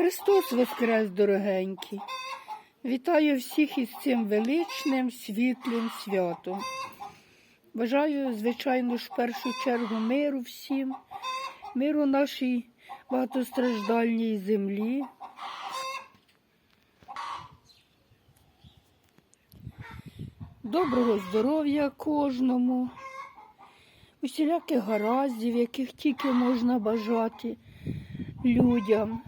Христос Воскрес, дорогенькі! Вітаю всіх із цим величним світлим святом. Бажаю, звичайно ж, в першу чергу миру всім, миру нашій багатостраждальній землі. Доброго здоров'я кожному, усіляких гараздів, яких тільки можна бажати людям.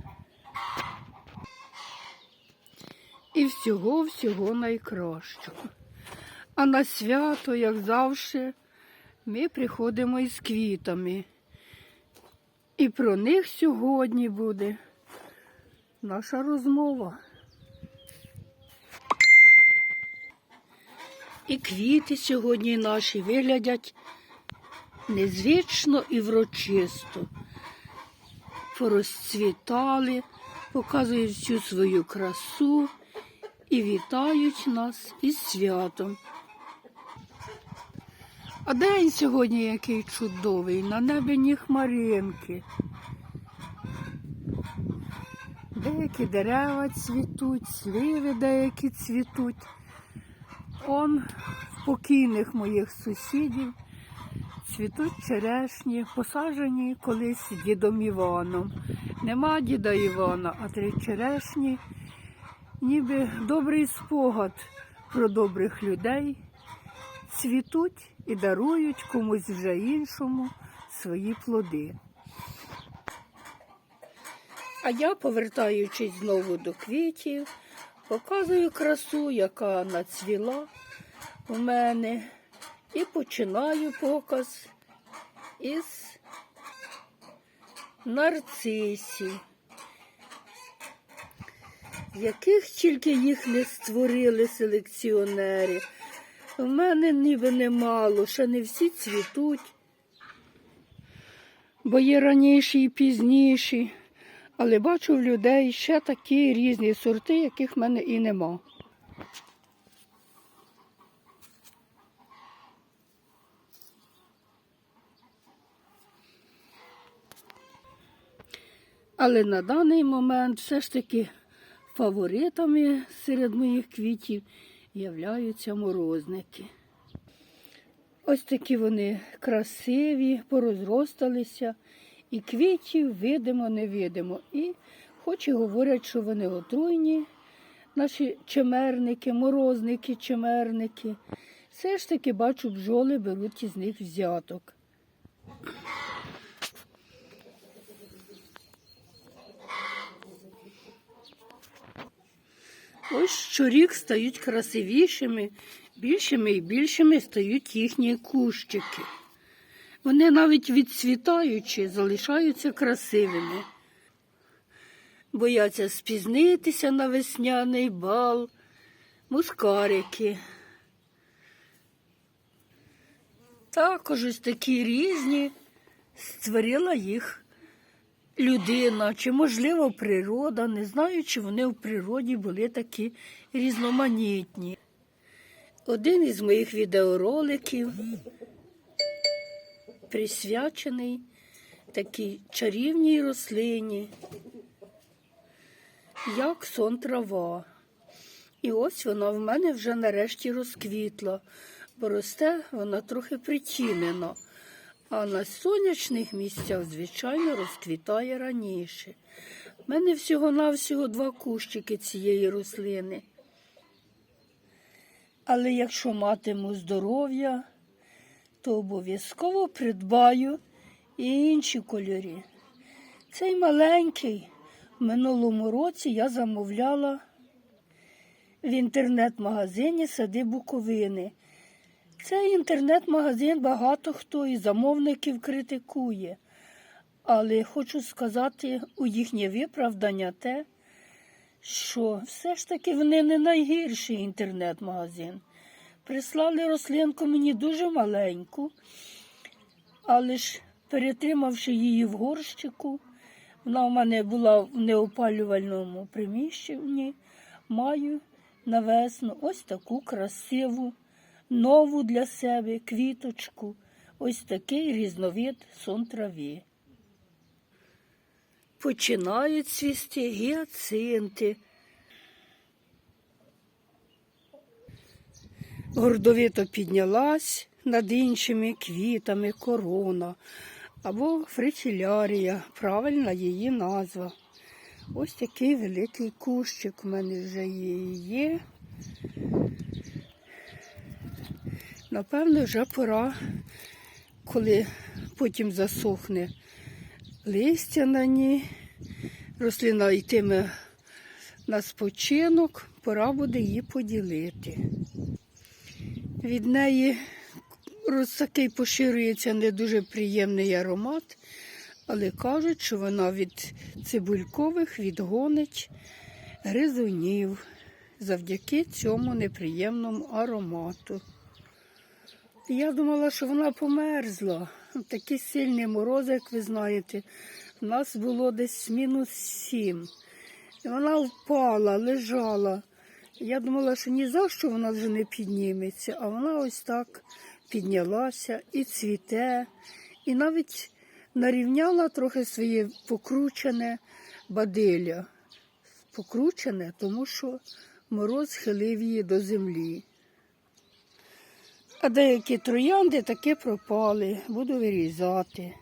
І всього-всього найкращого. А на свято, як завжди, ми приходимо із квітами. І про них сьогодні буде наша розмова. І квіти сьогодні наші виглядять незвично і врочисто. Порозцвітали, показують всю свою красу і вітають нас із святом. А день сьогодні який чудовий, на небі ні хмаринки. Деякі дерева цвітуть, сливи деякі цвітуть. Он в покійних моїх сусідів цвітуть черешні, посаджені колись дідом Іваном. Нема діда Івана, а три черешні, ніби добрий спогад про добрих людей, цвітуть і дарують комусь вже іншому свої плоди. А я, повертаючись знову до квітів, показую красу, яка нацвіла у мене, і починаю показ із нарцисів, яких тільки їх не створили селекціонери. У мене ніби немало, ще не всі цвітуть, бо є раніші і пізніші. Але бачу в людей ще такі різні сорти, яких в мене і нема. Але на даний момент все ж таки фаворитами серед моїх квітів являються морозники. Ось такі вони красиві, порозросталися, і квітів видимо, не видимо. І хоч і говорять, що вони отруйні, наші чемерники, морозники, чемерники. Все ж таки бачу, бджоли беруть із них взяток. Ось щорік стають красивішими, більшими і більшими стають їхні кущики. Вони навіть відцвітаючи, залишаються красивими. Бояться спізнитися на весняний бал, мускарики. Також ось такі різні створила їх людина, чи, можливо, природа. Не знаю, чи вони в природі були такі різноманітні. Один із моїх відеороликів присвячений такій чарівній рослині, як сон трава. І ось вона в мене вже нарешті розквітла, бо росте вона трохи притінена. А на сонячних місцях, звичайно, розквітає раніше. У мене всього-навсього два кущики цієї рослини. Але якщо матиму здоров'я, то обов'язково придбаю і інші кольори. Цей маленький в минулому році я замовляла в інтернет-магазині Сади Буковини. Цей інтернет-магазин багато хто і замовників критикує. Але хочу сказати у їхнє виправдання те, що все ж таки вони не найгірший інтернет-магазин. Прислали рослинку мені дуже маленьку, але ж перетримавши її в горщику, вона в мене була в неопалювальному приміщенні, маю на весну ось таку красиву, нову для себе квіточку, ось такий різновид сон трави. починають цвісти гіацинти. Гордовито піднялась над іншими квітами корона або фритілярія, правильна її назва. Ось такий великий кущик у мене вже є. Напевно, вже пора, коли потім засохне листя на ній, рослина йтиме на спочинок, пора буде її поділити. Від неї такий поширюється не дуже приємний аромат, але кажуть, що вона від цибулькових відгонить гризунів завдяки цьому неприємному аромату. Я думала, що вона померзла. Такі сильні морози, як ви знаєте. У нас було десь мінус сім. І вона впала, лежала. Я думала, що ні за що вона вже не підніметься, а вона ось так піднялася і цвіте, і навіть нарівняла трохи своє покручене бадилля. Покручене, тому що мороз схилив її до землі. А деякі троянди таки пропали, буду вирізати.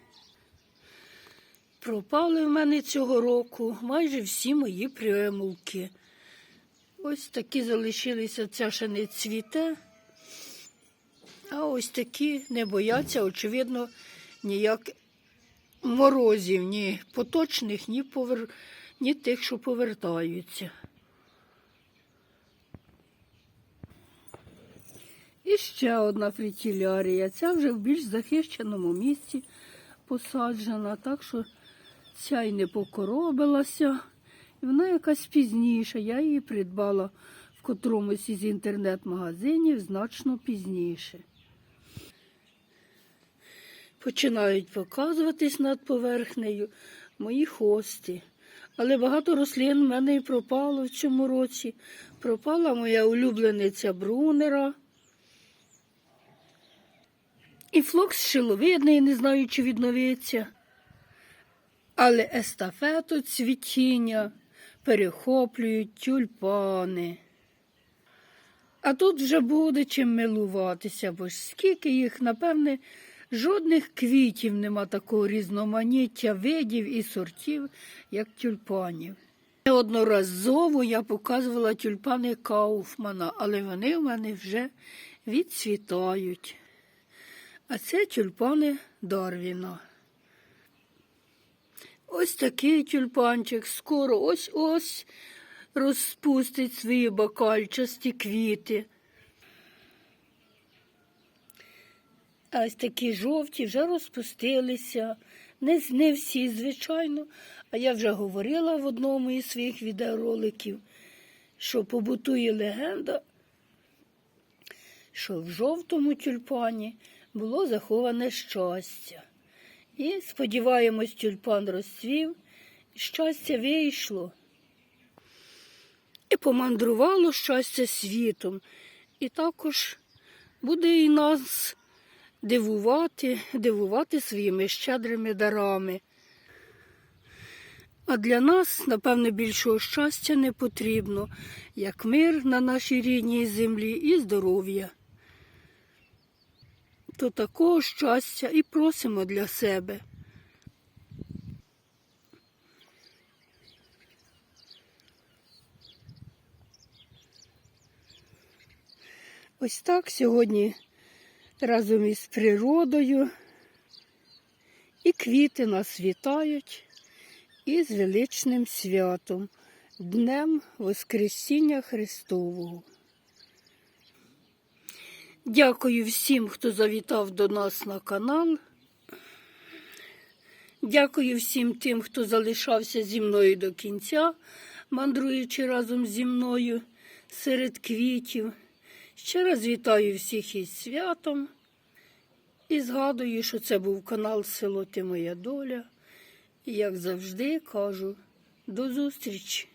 Пропали в мене цього року майже всі мої примулки. Ось такі залишилися, ця ще не цвіте. А ось такі не бояться, очевидно, ніяк морозів, ні поточних, ні, повер... ні тих, що повертаються. І ще одна фритілярія. Ця вже в більш захищеному місці посаджена, так що ця й не покоробилася. І вона якась пізніша. Я її придбала в котромусь із інтернет-магазинів значно пізніше. Починають показуватись над поверхнею мої хости. Але багато рослин в мене і пропало в цьому році. Пропала моя улюблениця брунера. І флокс шиловидний, не знаю, чи відновиться. Але естафету цвітіння перехоплюють тюльпани. А тут вже буде чим милуватися, бо ж скільки їх, напевне, жодних квітів нема такого різноманіття видів і сортів, як тюльпанів. Неодноразово я показувала тюльпани Кауфмана, але вони в мене вже відцвітають. А це тюльпани Дарвіна. Ось такий тюльпанчик скоро ось-ось розпустить свої бакальчасті квіти. А ось такі жовті вже розпустилися. Не, не всі, звичайно. А я вже говорила в одному із своїх відеороликів, що побутує легенда, що в жовтому тюльпані було заховане щастя. І, сподіваємось, тюльпан розцвів, щастя вийшло. І помандрувало щастя світом. І також буде і нас дивувати, дивувати своїми щедрими дарами. А для нас, напевне, більшого щастя не потрібно, як мир на нашій рідній землі і здоров'я. То такого щастя і просимо для себе. Ось так сьогодні разом із природою і квіти нас вітають із величним святом, Днем Воскресіння Христового. Дякую всім, хто завітав до нас на канал. Дякую всім тим, хто залишався зі мною до кінця, мандруючи разом зі мною серед квітів. Ще раз вітаю всіх із святом і згадую, що це був канал Село Ти Моя Доля. І як завжди кажу, до зустрічі!